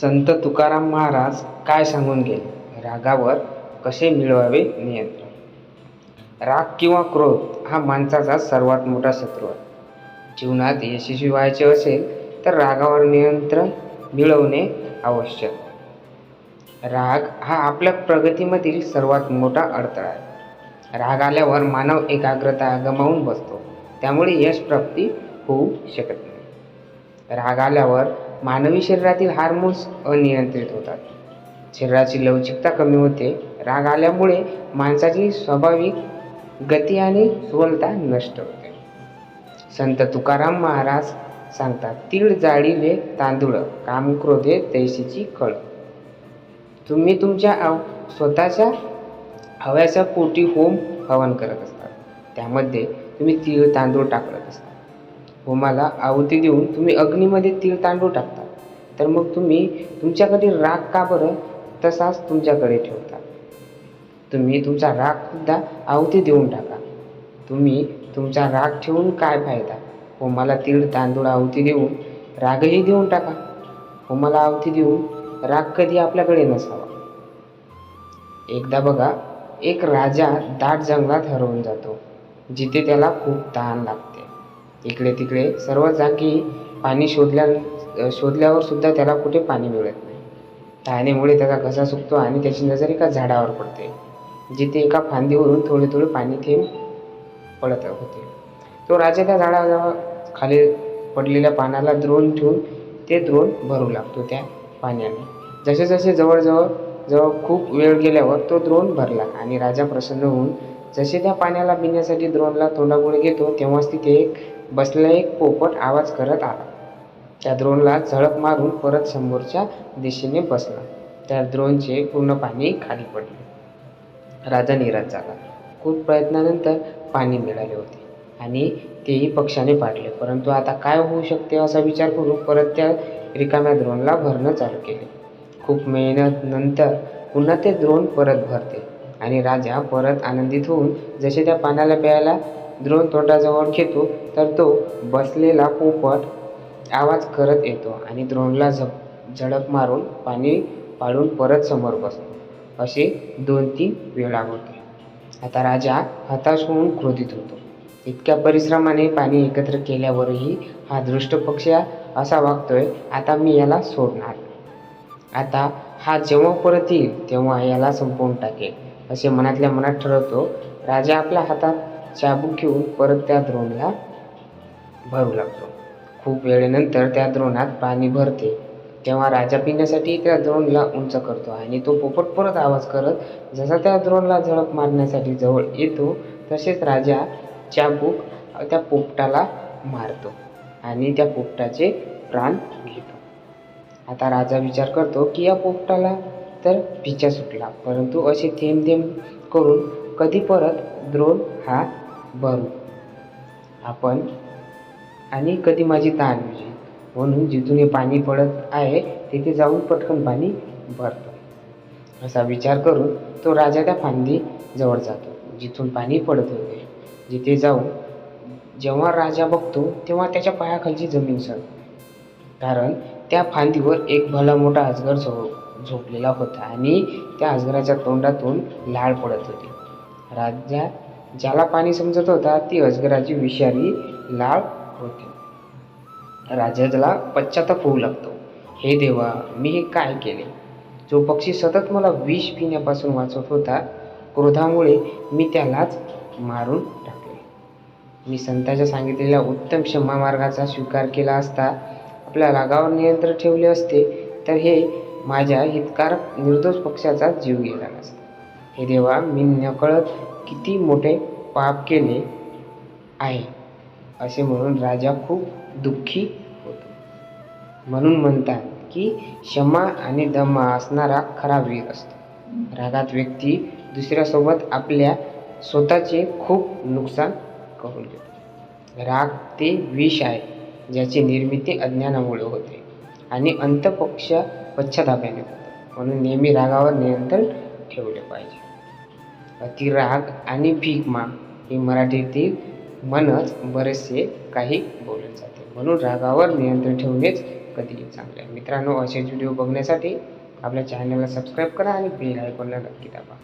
संत तुकाराम महाराज काय सांगून गेले? रागावर कसे मिळवावे नियंत्रण? राग किंवा क्रोध हा माणसाचा सर्वात मोठा शत्रू आहे. जीवनात यशस्वी व्हायचे असेल तर रागावर नियंत्रण मिळवणे आवश्यक. राग हा आपल्या प्रगतीमधील सर्वात मोठा अडथळा आहे. राग आल्यावर मानव एकाग्रता गमावून बसतो. त्यामुळे यश प्राप्ती होऊ शकत नाही. राग आल्यावर मानवी शरीरातील हार्मोन्स अनियंत्रित होतात. शरीराची लवचिकता कमी होते. राग आल्यामुळे माणसाची स्वाभाविक गती आणि सुवलता नष्ट होते. संत तुकाराम महाराज सांगतात तीळ जाळीले तांदूळ काम क्रोधे तैशीची कळ. तुम्ही तुमच्या आव स्वतःच्या हव्याच्या पोटी होम हवन करत असतात. त्यामध्ये तुम्ही तीळ तांदूळ टाकत असता होमाला आहुती देऊन तुम्ही अग्नीमध्ये तीळ तांदूळ टाकता. तर मग तुम्ही तुमच्याकडे राग का बरं? तसाच तुमच्याकडे ठेवता. तुम्ही तुमचा राग सुद्धा आहुती देऊन टाका. तुम्ही तुमचा राग ठेवून काय फायदा? होमाला तीळ तांदूळ आहुती देऊन रागही देऊन टाका. होमाला आहुती देऊन राग कधी आपल्याकडे नसावा. एकदा बघा एक राजा दाट जंगलात हरवून जातो जिथे त्याला खूप तहान लागते. इकडे तिकडे सर्व जागी पाणी शोधल्या शोधल्यावर सुद्धा त्याला कुठे पाणी मिळत नाही. तहानेमुळे त्याचा घसा सुकतो आणि त्याची नजर एका झाडावर पडते जिथे एका फांदीवरून थोडे थोडे पाणी थेंब पडत होते. तो राजा त्या झाडाजवळ खाली पडलेल्या पानाला द्रोण ठेवून ते द्रोण भरू लागतो त्या पाण्याने. जसे जसे जवळजवळ जवळ खूप वेळ गेल्यावर तो द्रोण भरला आणि राजा प्रसन्न होऊन जसे त्या पाण्याला पिण्यासाठी द्रोणला तोंडापुढे घेतो तेव्हाच तिथे एक बसलेला एक पोपट आवाज करत आला. त्या द्रोणला झळक मारून परत समोरच्या दिशेने बसला. त्या द्रोणचे पूर्ण पाणी खाली पडले. राजा निराश झाला. खूप प्रयत्नानंतर पाणी मिळाले होते आणि तेही पक्षाने पाडले. परंतु आता काय होऊ शकते असा विचार करून परत त्या रिकाम्या द्रोणला भरणं चालू केले. खूप मेहनत नंतर पुन्हा ते द्रोण परत भरते आणि राजा परत आनंदित होऊन जसे त्या पाण्याला प्यायला द्रोण तोटाजवळ घेतो तर तो बसलेला पोपट आवाज करत येतो आणि द्रोणला झप झडप मारून पाणी पाडून परत समोर बसतो. असे दोन तीन वेळा होते. आता राजा हताश होऊन क्रोधित होतो. इतक्या परिश्रमाने पाणी एकत्र केल्यावरही हा दृष्ट पक्ष असा वागतोय आता मी याला सोडणार. आता हा जेव्हा परत येईल तेव्हा याला संपवून टाकेल असे मनातल्या मनात ठरवतो. राजा आपल्या हातात चाबूक घेऊन परत त्या द्रोणला भरू लागतो. खूप वेळेनंतर त्या द्रोणात पाणी भरते. तेव्हा राजा पिण्यासाठी त्या द्रोणला उंच करतो आणि तो पोपट परत आवाज करत जसा त्या द्रोणला झळक मारण्यासाठी जवळ येतो तसेच राजा चाबूक त्या पोपटाला मारतो आणि त्या पोपटाचे प्राण घेतो. आता राजा विचार करतो की या पोपटाला तर पिच्छा सुटला परंतु असे थेंब थेंब करून कधी परत द्रोण हा बरं. आपण आणि कधी माझी तहान विझेल म्हणून जिथून हे पाणी पडत आहे तिथे जाऊन पटकन पाणी भरतो. असा विचार करून तो राजा त्या फांदी जवळ जातो. जिथून पाणी पडत होते जिथे जाऊन जेव्हा राजा बघतो तेव्हा त्याच्या पायाखालची जमीन सर. कारण त्या फांदीवर एक भला मोठा अजगर झो झोपलेला होता आणि त्या अजगराच्या तोंडातून लाळ पडत होती. राजा ज्याला पाणी समजत होता ती अजगराची विषारी लाळ होती. राजाला पश्चाताप होऊ लागतो. हे देवा मी हे काय केले? जो पक्षी सतत मला विष पिण्यापासून वाचवत होता क्रोधामुळे मी त्यालाच मारून टाकले. मी संतांच्या सांगितलेल्या उत्तम क्षमा मार्गाचा स्वीकार केला असता आपल्या रागावर नियंत्रण ठेवले असते तर हे माझ्या हितकारक निर्दोष पक्षाचा जीव गेला नसता. हे देवा मी नकळत किती मोठे पाप केले आहे. असे म्हणून राजा खूप दुःखी होतो. म्हणून म्हणतात की क्षमा आणि दमा असणारा खरा वीर असतो. रागात व्यक्ती दुसऱ्यासोबत आपल्या स्वतःचे खूप नुकसान करून घेतो राग ते विष आहे ज्याची निर्मिती अज्ञानामुळे होते आणि अंतपक्ष पश्चातापाने होते. म्हणून नेहमी रागावर नियंत्रण ठेवले पाहिजे. अतिराग आणि भीक मा हे मराठीतील म्हणच बरेचसे काही बोलले जाते. म्हणून रागावर नियंत्रण ठेवणेच कधीही चांगले आहे. मित्रांनो असेच व्हिडिओ बघण्यासाठी आपल्या चॅनलला सबस्क्राईब करा आणि बेल आयकॉनला नक्की दाबा.